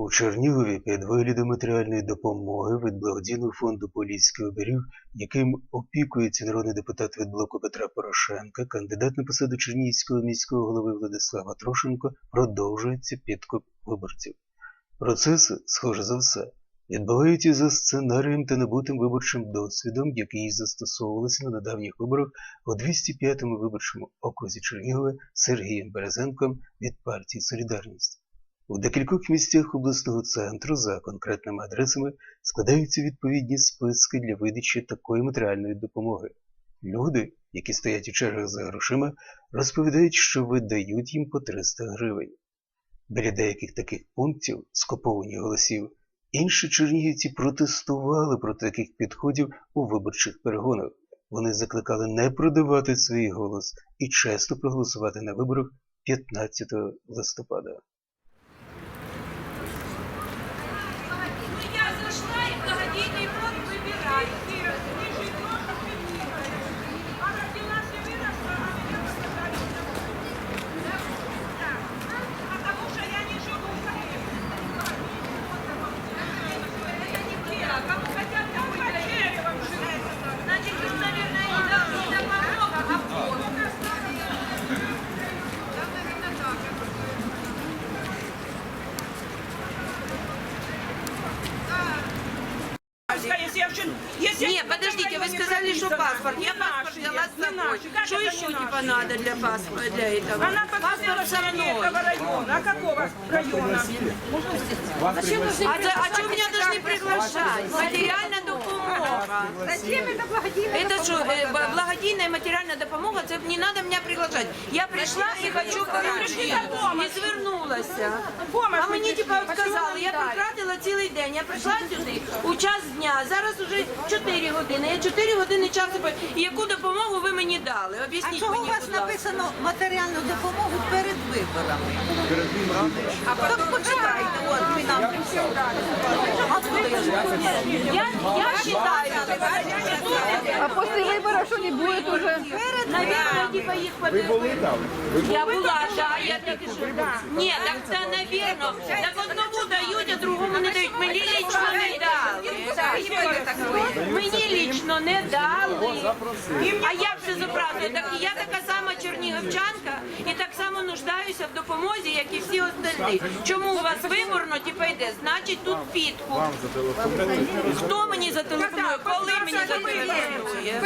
У Чернігові під виглядом матеріальної допомоги від благодійного фонду Поліський оберіг, яким опікується народний депутат від блоку Петра Порошенка, кандидат на посаду Чернігівського міського голови Владислава Трошенко, продовжується підкуп виборців. Процеси, схоже за все, відбуваються за сценарієм та набутим виборчим досвідом, який застосовувалися на недавніх виборах у 205-му виборчому окрузі Чернігова Сергієм Березенком від партії Солідарність. У декількох місцях обласного центру за конкретними адресами складаються відповідні списки для видачі такої матеріальної допомоги. Люди, які стоять у чергах за грошима, розповідають, що видають їм по 300 гривень. Біля деяких таких пунктів скоповані голосів інші чернігівці протестували проти таких підходів у виборчих перегонах. Вони закликали не продавати свій голос і чесно проголосувати на виборах 15 листопада. взяла с собой. Что еще типа надо для паспорта, для этого? Она показала, Паспорт что со я не мной. этого района. А какого района? А, за- а что меня должны приглашать? Материальная допомога. Зачем это благодетельный Это что, э, б- благодійная материальная допомога, це не надо меня приглашать. Я пришла и хочу помочь. І звернулася. А мені типа сказали, я потратила цілий день. Я прийшла сюди у час дня. Зараз уже 4 години. Я 4 години часу. І яку допомогу ви мені дали? А Об'ясніть чого у вас будь ласка. написано матеріальну допомогу перед виборами? А потім почитайте, от ви нам я? Я, считаю, А после выборов что не будет уже? наверное, типа їх Ви були там? Ви були Я була, да, я тільки що. Ні, так це навірно. Так одному дають, а другому не дають. Мені лічно не дали. Мені лічно не дали. А як це зобразує? Так я така сама чернігівчанка і так само нуждаюся в допомозі, як і всі остальні. Чому у вас виборно типа йде? Значить тут підкуп. Хто мені зателефонує? Коли мені зателефонує?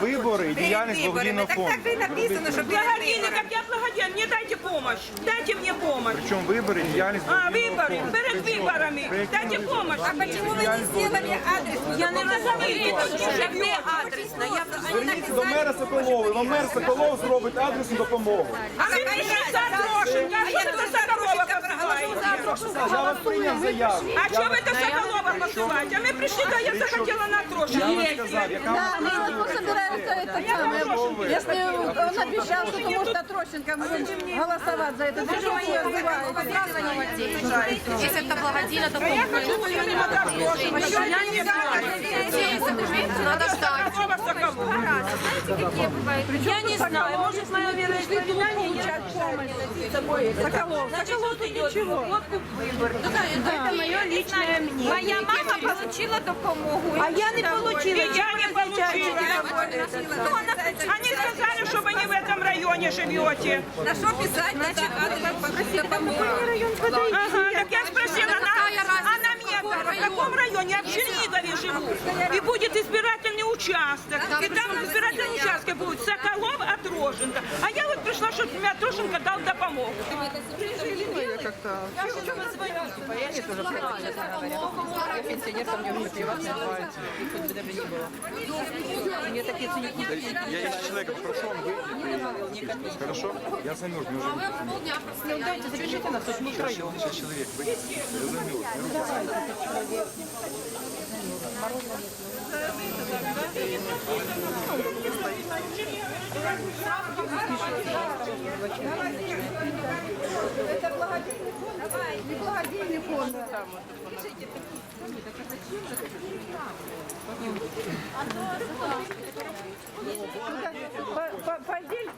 Вибори і діяльність благодійного фонду? Благодетельный, как я благодетель, мне дайте помощь. Дайте мне помощь. Причому вибори і діяльність А, благодійного выборы, фонду? перед выборами. Дайте помощь. А почему вы не сделали адрес? Я не розумію, як не адресно. Я Зверніться до мера Соколова. Вам мер Соколов зробить адресну допомогу. А вы пришли за Трошенко. А что вы Соколова посылаете? Я вас прийняв заяву. А що ви до Соколова посилаєте? А Мы пришли, то я захотела на трошки. Да, мы вот собираемся это самое. Если он обещал, что то может Трощенко будем голосовать за это. Вы же его. Если это благодійно, то Я хочу поїхати на Таркошин. Надо ждать. Я не знаю, может, моя вера, что получать помощь. Соколов. Соколов идет. ничего. подкуп выбор. Это мое личное мнение. Моя мама получила допомогу. А я не получила. И я не получила. Они сказали, что вы не в этом районе живете. На що писати? Значить, Ага, так я спросила, она, она В каком районе? Я в Чернигове живу. И будет избирательный участок. И там на избирательном участке будет Соколов от Роженко. А я вот пришла, чтобы мне Трошенко дал допомогу. Я есть человека попрошу, он выйдет. Хорошо? Я замерз, мне уже... Дайте, запишите нас, мы втроем. Сейчас человек выйдет. Я замерз. Не благодетельный фонд. По- по- по отдель-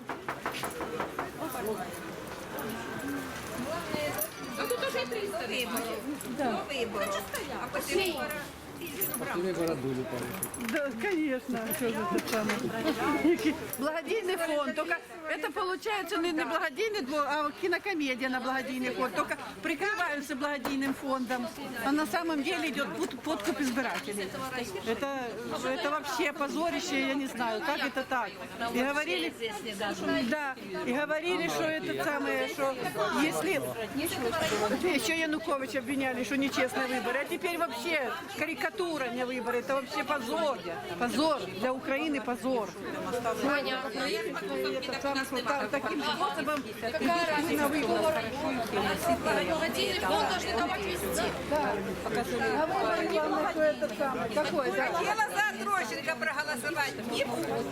До вибору. А після вибору Да, конечно. Что же это самое? Благодійний фонд. Только это получается не, не благодійний, двор, а кинокомедия на благодійный фонд. Только прикрываются благодійным фондом. А на самом деле идет под- подкуп избирателей. Это, это вообще позорище, я не знаю, как это так. И говорили, да, и говорили, что это самое, что если еще Янукович обвиняли, что нечестные выборы, а теперь вообще карикатура не выборы, это вообще позор. Позор для Украины позор. Это самое, что та- таким способом идут на выборы. Благодійний фонд должны давать везде. А выборы главное, что это самое. Какой, да? хотіла за Трощенка проголосувати. Не буду.